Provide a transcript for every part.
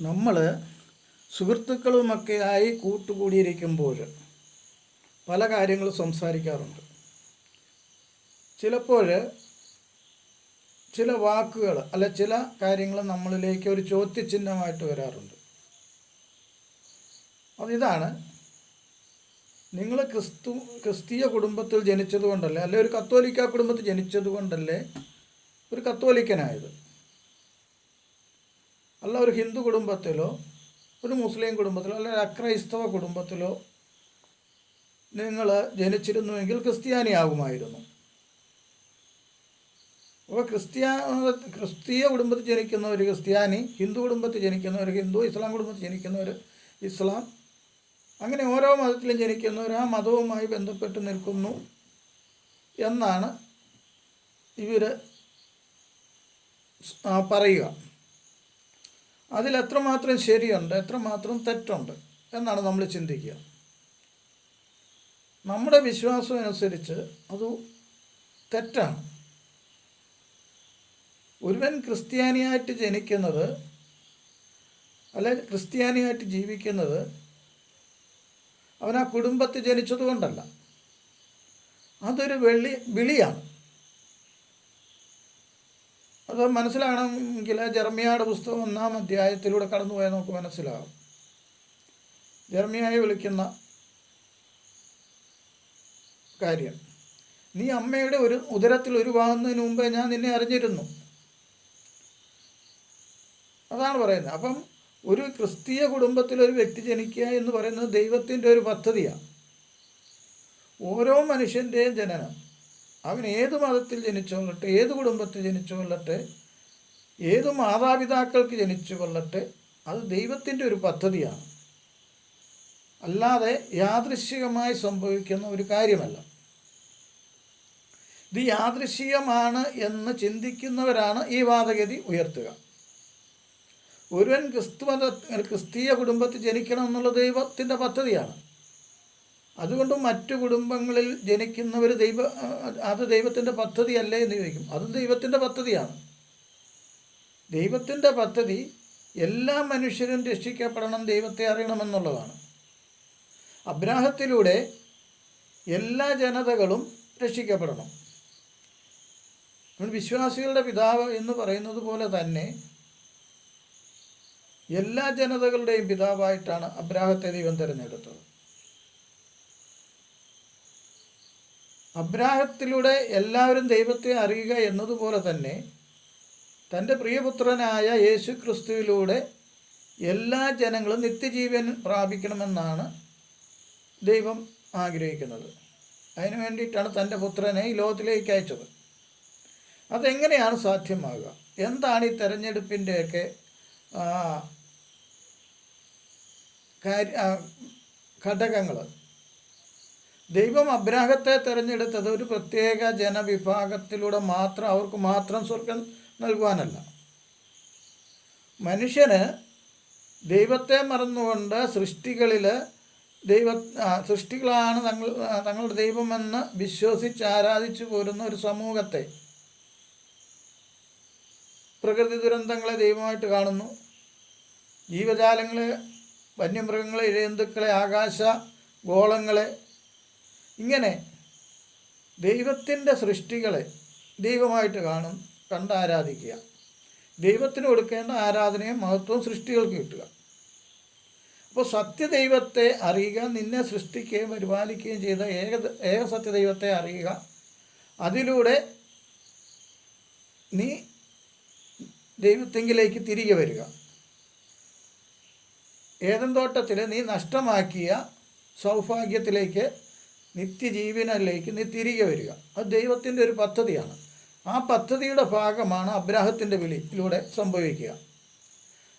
നമ്മൾ സുഹൃത്തുക്കളുമൊക്കെയായി കൂട്ടുകൂടിയിരിക്കുമ്പോൾ പല കാര്യങ്ങളും സംസാരിക്കാറുണ്ട്. ചിലപ്പോൾ ചില വാക്കുകൾ അല്ല ചില കാര്യങ്ങൾ നമ്മളിലേക്ക് ഒരു ചോദ്യചിഹ്നമായിട്ട് വരാറുണ്ട്. അതിതാണ് നിങ്ങൾ ക്രിസ്തു ക്രിസ്തീയ കുടുംബത്തിൽ ജനിച്ചതുകൊണ്ടല്ലേ അല്ലെ ഒരു കത്തോലിക്ക കുടുംബത്തിൽ ജനിച്ചതുകൊണ്ടല്ലേ ഒരു കത്തോലിക്കനായത്? അല്ല ഒരു ഹിന്ദു കുടുംബത്തിലോ ഒരു മുസ്ലിം കുടുംബത്തിലോ അല്ലെങ്കിൽ അക്രൈസ്തവ കുടുംബത്തിലോ നിങ്ങൾ ജനിച്ചിരുന്നുവെങ്കിൽ ക്രിസ്ത്യാനിയാകുമായിരുന്നു. അപ്പോൾ ക്രിസ്ത്യാ ക്രിസ്തീയ കുടുംബത്തിൽ ജനിക്കുന്ന ഒരു ക്രിസ്ത്യാനി ഹിന്ദു കുടുംബത്തിൽ ജനിക്കുന്ന ഒരു ഹിന്ദു ഇസ്ലാം കുടുംബത്തിൽ ജനിക്കുന്ന ഒരു ഇസ്ലാം അങ്ങനെ ഓരോ മതത്തിലും ജനിക്കുന്നവർ ആ മതവുമായി ബന്ധപ്പെട്ട് നിൽക്കുന്നു എന്നാണ് ഇവർ പറയുക. അതിൽ എത്രമാത്രം ശരിയുണ്ട് എത്രമാത്രം തെറ്റുണ്ട് എന്നാണ് നമ്മൾ ചിന്തിക്കുക. നമ്മുടെ വിശ്വാസം അനുസരിച്ച് അത് തെറ്റാണ്. ഒരുവൻ ക്രിസ്ത്യാനിയായിട്ട് ജനിക്കുന്നത് അല്ലെ ക്രിസ്ത്യാനിയായിട്ട് ജീവിക്കുന്നത് അവൻ ആ കുടുംബത്തിൽ ജനിച്ചതുകൊണ്ടല്ല. അതൊരു വെള്ളി വിളിയാണ്. അത് മനസ്സിലാകണമെങ്കിൽ ജർമ്മിയായുടെ പുസ്തകം ഒന്നാം അധ്യായത്തിലൂടെ കടന്നു പോയാൽ നമുക്ക് മനസ്സിലാകും. ജർമ്മിയായി വിളിക്കുന്ന കാര്യം നീ അമ്മയുടെ ഒരു ഉദരത്തിൽ ഒരു ഉരുവാകുന്നതിന് മുമ്പേ ഞാൻ നിന്നെ അറിഞ്ഞിരുന്നു. അതാണ് പറയുന്നത്. അപ്പം ഒരു ക്രിസ്തീയ കുടുംബത്തിൽ ഒരു വ്യക്തി ജനിക്കുക എന്ന് പറയുന്നത് ദൈവത്തിന്റെ ഒരു പദ്ധതിയാണ്. ഓരോ മനുഷ്യന്റെയും ജനനം അവൻ ഏത് മതത്തിൽ ജനിച്ചു കൊള്ളട്ടെ ഏത് കുടുംബത്തിൽ ജനിച്ചു കൊള്ളട്ടെ ഏത് മാതാപിതാക്കൾക്ക് ജനിച്ചു കൊള്ളട്ടെ അത് ദൈവത്തിന്റെ ഒരു പദ്ധതിയാണ്. അല്ലാതെ യാദൃശികമായി സംഭവിക്കുന്ന ഒരു കാര്യമല്ല. ഇത് യാദൃശികമാണ് എന്ന് ചിന്തിക്കുന്നവരാണ് ഈ വാദഗതി ഉയർത്തുക. ഒരുവൻ ക്രിസ്തുമത ക്രിസ്തീയ കുടുംബത്തിൽ ജനിക്കണം എന്നുള്ള ദൈവത്തിന്റെ പദ്ധതിയാണ്. അതുകൊണ്ട് മറ്റു കുടുംബങ്ങളിൽ ജനിക്കുന്നവർ ദൈവ അത് ദൈവത്തിന്റെ പദ്ധതിയല്ലേ എന്ന് ചോദിക്കും. അതും ദൈവത്തിന്റെ പദ്ധതിയാണ്. ദൈവത്തിന്റെ പദ്ധതി എല്ലാ മനുഷ്യരും രക്ഷിക്കപ്പെടണം ദൈവത്തെ അറിയണമെന്നുള്ളതാണ്. അബ്രാഹത്തിലൂടെ എല്ലാ ജനതകളും രക്ഷിക്കപ്പെടണം. വിശ്വാസികളുടെ പിതാവ് എന്ന് പറയുന്നത് പോലെ തന്നെ എല്ലാ ജനതകളുടെയും പിതാവായിട്ടാണ് അബ്രാഹത്തെ ദൈവം തിരഞ്ഞെടുത്തത്. അബ്രാഹത്തിലൂടെ എല്ലാവരും ദൈവത്തെ അറിയുക എന്നതുപോലെ തന്നെ തന്റെ പ്രിയപുത്രനായ യേശു ക്രിസ്തുവിലൂടെ എല്ലാ ജനങ്ങളും നിത്യജീവൻ പ്രാപിക്കണമെന്നാണ് ദൈവം ആഗ്രഹിക്കുന്നത്. അതിനു വേണ്ടിയിട്ടാണ് തന്റെ പുത്രനെ ഈ ലോകത്തിലേക്ക് അയച്ചത്. അതെങ്ങനെയാണ് സാധ്യമാകുക എന്താണ് ഈ തെരഞ്ഞെടുപ്പിന്റെയൊക്കെ ഘടകങ്ങൾ? ദൈവം അബ്രാഹത്തെ തിരഞ്ഞെടുത്തത് ഒരു പ്രത്യേക ജനവിഭാഗത്തിലൂടെ മാത്രം അവർക്ക് മാത്രം സ്വർഗം നൽകുവാനല്ല. മനുഷ്യന് ദൈവത്തെ മറന്നുകൊണ്ട് സൃഷ്ടികളിൽ ദൈവ സൃഷ്ടികളാണ് തങ്ങൾ തങ്ങളുടെ ദൈവമെന്ന് വിശ്വസിച്ച് ആരാധിച്ചു പോരുന്ന ഒരു സമൂഹത്തെ പ്രകൃതി ദുരന്തങ്ങളെ ദൈവമായിട്ട് കാണുന്നു. ജീവജാലങ്ങളെ വന്യമൃഗങ്ങളെ ഇഴയന്തുക്കളെ ആകാശ ഗോളങ്ങളെ ഇങ്ങനെ ദൈവത്തിന്റെ സൃഷ്ടികളെ ദൈവമായിട്ട് കാണും കണ്ട് ആരാധിക്കുക ദൈവത്തിന് കൊടുക്കേണ്ട ആരാധനയും മഹത്വവും സൃഷ്ടികൾക്ക് കിട്ടുക. അപ്പോൾ സത്യദൈവത്തെ അറിയുക നിന്നെ സൃഷ്ടിക്കുകയും പരിപാലിക്കുകയും ചെയ്ത ഏക ഏക സത്യദൈവത്തെ അറിയുക. അതിലൂടെ നീ ദൈവത്തെങ്കിലേക്ക് തിരികെ വരിക. ഏതൻ തോട്ടത്തിൽ നീ നഷ്ടമാക്കിയ സൗഭാഗ്യത്തിലേക്ക് നിത്യജീവനിലേക്ക് നീ തിരികെ വരിക. അത് ദൈവത്തിന്റെ ഒരു പദ്ധതിയാണ്. ആ പദ്ധതിയുടെ ഭാഗമാണ് അബ്രാഹത്തിന്റെ വിളിയിലൂടെ സംഭവിക്കുക.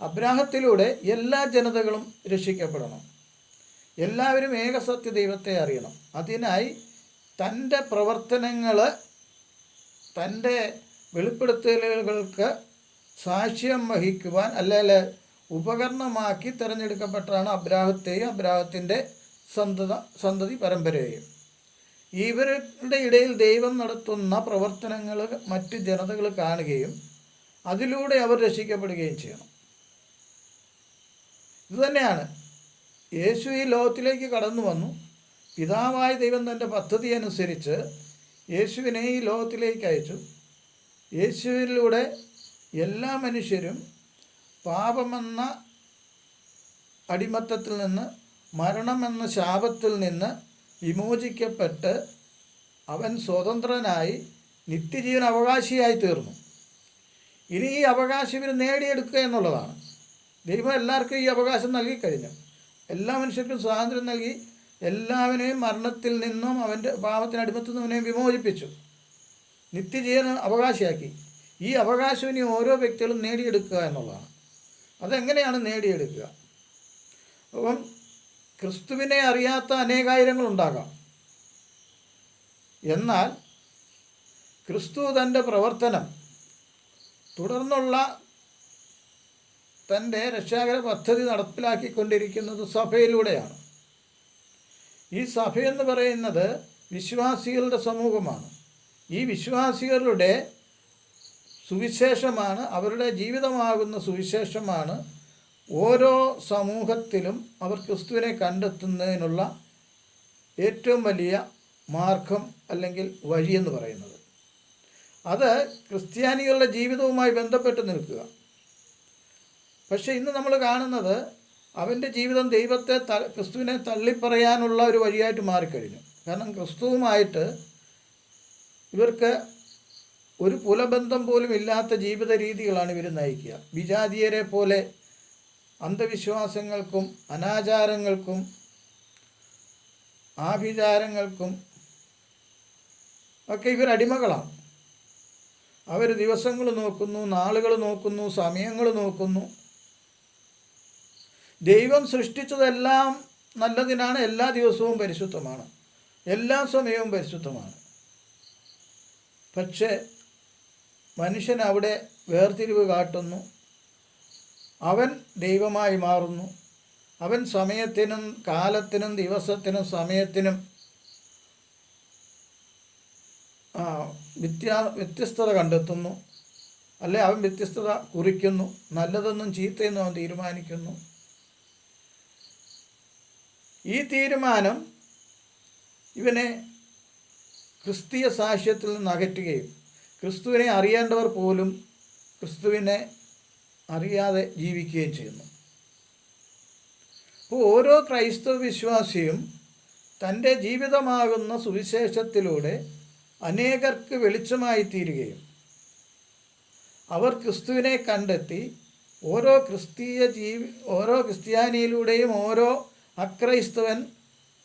അബ്രാഹത്തിലൂടെ എല്ലാ ജനതകളും രക്ഷിക്കപ്പെടണം. എല്ലാവരും ഏകസത്യ ദൈവത്തെ അറിയണം. അതിനായി തന്റെ പ്രവർത്തനങ്ങൾ തന്റെ വെളിപ്പെടുത്തലുകൾക്ക് സാക്ഷ്യം വഹിക്കുവാൻ അല്ലെങ്കിൽ ഉപകരണമാക്കി തിരഞ്ഞെടുക്കപ്പെട്ടതാണ് അബ്രാഹത്തെയും അബ്രാഹത്തിന്റെ സന്തത സന്തതി പരമ്പരയെയും. ഇവരുടെ ഇടയിൽ ദൈവം നടത്തുന്ന പ്രവർത്തനങ്ങൾ മറ്റ് ജനതകൾ കാണുകയും അതിലൂടെ അവർ രക്ഷിക്കപ്പെടുകയും ചെയ്യണം. ഇതുതന്നെയാണ് യേശു ഈ ലോകത്തിലേക്ക് കടന്നു വന്നു. പിതാവായ ദൈവം തന്റെ പദ്ധതി അനുസരിച്ച് യേശുവിനെ ഈ ലോകത്തിലേക്ക് അയച്ചു. യേശുവിലൂടെ എല്ലാ മനുഷ്യരും പാപമെന്ന അടിമത്തത്തിൽ നിന്ന് മരണമെന്ന ശാപത്തിൽ നിന്ന് വിമോചിക്കപ്പെട്ട് അവൻ സ്വതന്ത്രനായി നിത്യജീവൻ അവകാശിയായി തീർന്നു. ഇനി ഈ അവകാശം ഇവർ നേടിയെടുക്കുക എന്നുള്ളതാണ്. ദൈവം എല്ലാവർക്കും ഈ അവകാശം നൽകിക്കഴിഞ്ഞു എല്ലാ മനുഷ്യർക്കും സ്വാതന്ത്ര്യം നൽകി എല്ലാവരെയും മരണത്തിൽ നിന്നും അവന്റെ പാപത്തിന് അടിമത്തിൽ നിന്നും വിമോചിപ്പിച്ചു. നിത്യജീവൻ അവകാശിയാക്കി. ഈ അവകാശം ഇനി ഓരോ വ്യക്തികളും നേടിയെടുക്കുക എന്നുള്ളതാണ്. അതെങ്ങനെയാണ് നേടിയെടുക്കുക? അപ്പം ക്രിസ്തുവിനെ അറിയാത്ത അനേകായിരങ്ങളുണ്ടാകാം. എന്നാൽ ക്രിസ്തു തന്റെ പ്രവർത്തനം തുടർന്നുള്ള തന്റെ രക്ഷാകര പദ്ധതി നടപ്പിലാക്കിക്കൊണ്ടിരിക്കുന്നത് സഭയിലൂടെയാണ്. ഈ സഭയെന്ന് പറയുന്നത് വിശ്വാസികളുടെ സമൂഹമാണ്. ഈ വിശ്വാസികളുടെ സുവിശേഷമാണ് അവരുടെ ജീവിതമാകുന്ന സുവിശേഷമാണ് ഓരോ സമൂഹത്തിലും അവർ ക്രിസ്തുവിനെ കണ്ടെത്തുന്നതിനുള്ള ഏറ്റവും വലിയ മാർഗം അല്ലെങ്കിൽ വഴിയെന്ന് പറയുന്നത്. അത് ക്രിസ്ത്യാനികളുടെ ജീവിതവുമായി ബന്ധപ്പെട്ട് നിൽക്കുക. പക്ഷേ ഇന്ന് നമ്മൾ കാണുന്നത് അവന്റെ ജീവിതം ദൈവത്തെ ത ക്രിസ്തുവിനെ തള്ളിപ്പറയാനുള്ള ഒരു വഴിയായിട്ട് മാറിക്കഴിഞ്ഞു. കാരണം ക്രിസ്തുവുമായിട്ട് ഇവർക്ക് ഒരു പുലബന്ധം പോലും ഇല്ലാത്ത ജീവിത രീതികളാണ് ഇവർ നയിക്കുക. വിജാതീയരെ പോലെ അന്ധവിശ്വാസങ്ങൾക്കും അനാചാരങ്ങൾക്കും ആഭിചാരങ്ങൾക്കും ഒക്കെ ഇവർ അടിമകളാണ്. അവർ ദിവസങ്ങൾ നോക്കുന്നു നാളുകൾ നോക്കുന്നു സമയങ്ങൾ നോക്കുന്നു. ദൈവം സൃഷ്ടിച്ചതെല്ലാം നല്ലതിനാണ്. എല്ലാ ദിവസവും പരിശുദ്ധമാണ്. എല്ലാ സമയവും പരിശുദ്ധമാണ്. പക്ഷേ മനുഷ്യൻ അവിടെ വേർതിരിവ് കാട്ടുന്നു. അവൻ ദൈവമായി മാറുന്നു. അവൻ സമയത്തിനും കാലത്തിനും ദിവസത്തിനും സമയത്തിനും വ്യത്യാ വ്യത്യസ്തത കണ്ടെത്തുന്നു. അല്ലെ അവൻ വ്യത്യസ്തത കുറിക്കുന്നു. നല്ലതെന്നും ചീത്തയെന്നും അവൻ തീരുമാനിക്കുന്നു. ഈ തീരുമാനം ഇവനെ ക്രിസ്തീയ സാക്ഷ്യത്തിൽ നിന്ന് അകറ്റുകയും ക്രിസ്തുവിനെ അറിയേണ്ടവർ പോലും ക്രിസ്തുവിനെ അറിയാതെ ജീവിക്കുകയും ചെയ്യുന്നു. അപ്പോൾ ഓരോ ക്രൈസ്തവ വിശ്വാസിയും തന്റെ ജീവിതമാകുന്ന സുവിശേഷത്തിലൂടെ അനേകർക്ക് വെളിച്ചമായി തീരുകയും അവർ ക്രിസ്തുവിനെ കണ്ടെത്തി ഓരോ ക്രിസ്തീയ ജീവി ഓരോ ക്രിസ്ത്യാനിയിലൂടെയും ഓരോ അക്രൈസ്തവൻ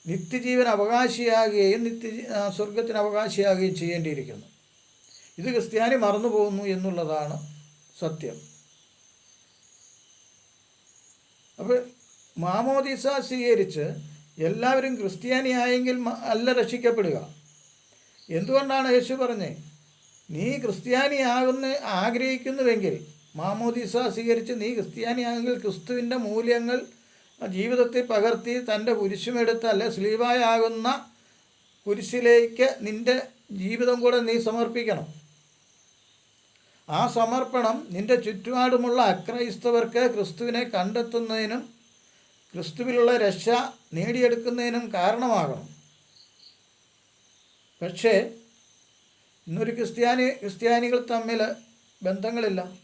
നിത്യജീവൻ അവകാശിയാകുകയും നിത്യ സ്വർഗത്തിന് അവകാശിയാകുകയും ചെയ്യേണ്ടിയിരിക്കുന്നു. ഇത് ക്രിസ്ത്യാനി മറന്നു പോകുന്നു എന്നുള്ളതാണ് സത്യം. അപ്പോൾ മാമോദിസ സ്വീകരിച്ച് എല്ലാവരും ക്രിസ്ത്യാനി ആയെങ്കിൽ അല്ല രക്ഷിക്കപ്പെടുക. എന്തുകൊണ്ടാണ് യേശു പറഞ്ഞത് നീ ക്രിസ്ത്യാനി ആകുന്ന ആഗ്രഹിക്കുന്നുവെങ്കിൽ മാമോദിസ സ്വീകരിച്ച് നീ ക്രിസ്ത്യാനിയാണെങ്കിൽ ക്രിസ്തുവിന്റെ മൂല്യങ്ങൾ ജീവിതത്തിൽ പകർത്തി തന്റെ കുരിശുമെടുത്ത് അല്ലെ സ്ലീവായാകുന്ന കുരിശിലേക്ക് നിന്റെ ജീവിതം കൂടെ നീ സമർപ്പിക്കണം. ആ സമർപ്പണം നിന്റെ ചുറ്റുപാടുമുള്ള അക്രൈസ്തവർക്ക് ക്രിസ്തുവിനെ കണ്ടെത്തുന്നതിനും ക്രിസ്തുവിലുള്ള രക്ഷ നേടിയെടുക്കുന്നതിനും കാരണമാകണം. പക്ഷേ ഇന്നൊരു ക്രിസ്ത്യാനി ക്രിസ്ത്യാനികൾ തമ്മിൽ ബന്ധങ്ങളില്ല.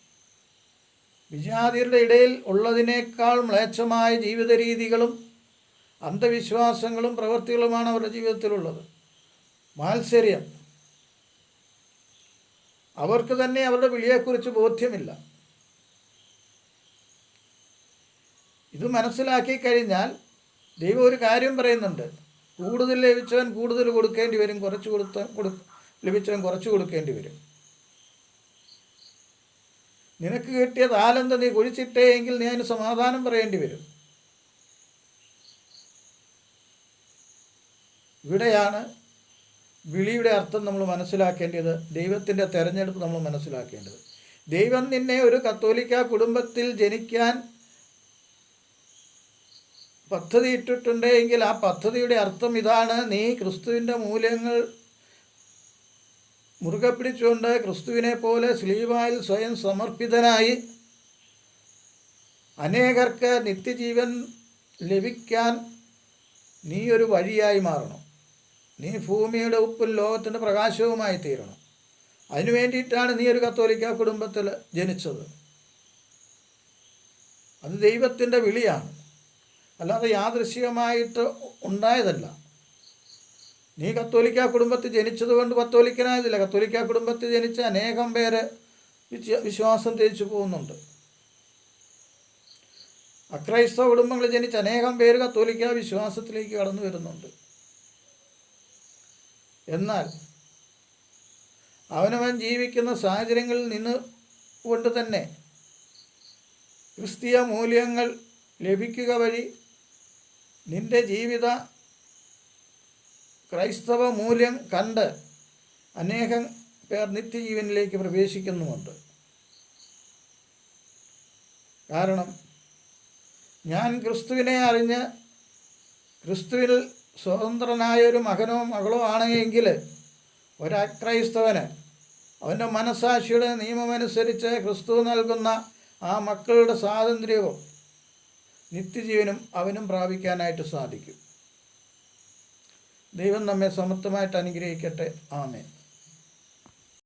വിജാതിയുടെ ഇടയിൽ ഉള്ളതിനേക്കാൾ മ്ലേച്ഛമായ ജീവിത രീതികളും അന്ധവിശ്വാസങ്ങളും പ്രവൃത്തികളുമാണ് അവരുടെ ജീവിതത്തിലുള്ളത്. മാത്സര്യം. അവർക്ക് തന്നെ അവരുടെ വിളിയെക്കുറിച്ച് ബോധ്യമില്ല. ഇത് മനസ്സിലാക്കി കഴിഞ്ഞാൽ ദൈവം ഒരു കാര്യം പറയുന്നുണ്ട്. കൂടുതൽ ലഭിച്ചവൻ കൂടുതൽ കൊടുക്കേണ്ടി വരും കുറച്ച് കൊടുത്ത കൊടു ലഭിച്ചവൻ കുറച്ച് കൊടുക്കേണ്ടി വരും. നിനക്ക് കിട്ടിയ താലന്ത നീ കുഴിച്ചിട്ടേ എങ്കിൽ നീ അതിന് സമാധാനം പറയേണ്ടി വരും. ഇവിടെയാണ് വിളിയുടെ അർത്ഥം നമ്മൾ മനസ്സിലാക്കേണ്ടത് ദൈവത്തിന്റെ തെരഞ്ഞെടുപ്പ് നമ്മൾ മനസ്സിലാക്കേണ്ടത്. ദൈവം നിന്നെ ഒരു കത്തോലിക്ക കുടുംബത്തിൽ ജനിക്കാൻ പദ്ധതി ഇട്ടിട്ടുണ്ടെങ്കിൽ ആ പദ്ധതിയുടെ അർത്ഥം ഇതാണ്. നീ ക്രിസ്തുവിന്റെ മൂല്യങ്ങൾ മുറുകെ പിടിച്ചുകൊണ്ട് ക്രിസ്തുവിനെ പോലെ സ്ലീവായിൽ സ്വയം സമർപ്പിതനായി അനേകർക്ക് നിത്യജീവൻ ലഭിക്കാൻ നീ ഒരു വഴിയായി മാറണം. നീ ഭൂമിയുടെ ഉപ്പും ലോകത്തിന്റെ പ്രകാശവുമായി തീരണം. അതിനു വേണ്ടിയിട്ടാണ് നീ ഒരു കത്തോലിക്ക കുടുംബത്തിൽ ജനിച്ചത്. അത് ദൈവത്തിന്റെ വിളിയാണ്. അല്ലാതെ യാദൃശികമായിട്ട് ഉണ്ടായതല്ല. നീ കത്തോലിക്ക കുടുംബത്തിൽ ജനിച്ചതുകൊണ്ട് കത്തോലിക്കനായതില്ല. കത്തോലിക്ക കുടുംബത്തിൽ ജനിച്ച അനേകം പേര് വിശ്വാസം തിരിച്ചു പോകുന്നുണ്ട്. അക്രൈസ്തവ കുടുംബങ്ങളിൽ ജനിച്ച അനേകം പേര് കത്തോലിക്ക വിശ്വാസത്തിലേക്ക് കടന്നു വരുന്നുണ്ട്. എന്നാൽ അവനവൻ ജീവിക്കുന്ന സാഹചര്യങ്ങളിൽ നിന്ന് കൊണ്ട് തന്നെ ക്രിസ്തീയ മൂല്യങ്ങൾ ലഭിക്കുക വഴി നിന്റെ ജീവിത ക്രൈസ്തവ മൂല്യം കണ്ട് അനേകം പേർ നിത്യജീവനിലേക്ക് പ്രവേശിക്കുന്നുമുണ്ട്. കാരണം ഞാൻ ക്രിസ്തുവിനെ അറിഞ്ഞ് ക്രിസ്തുവിൽ സ്വതന്ത്രനായ ഒരു മകനോ മകളോ ആണെങ്കിൽ ഒരക്രൈസ്തവന് അവന്റെ മനസാക്ഷിയുടെ നിയമമനുസരിച്ച് ക്രിസ്തു നൽകുന്ന ആ മക്കളുടെ സ്വാതന്ത്ര്യവും നിത്യജീവനും അവനും പ്രാപിക്കാനായിട്ട് സാധിക്കും. ദൈവം നമ്മെ സമത്വമായിട്ട് അനുഗ്രഹിക്കട്ടെ. ആമേൻ.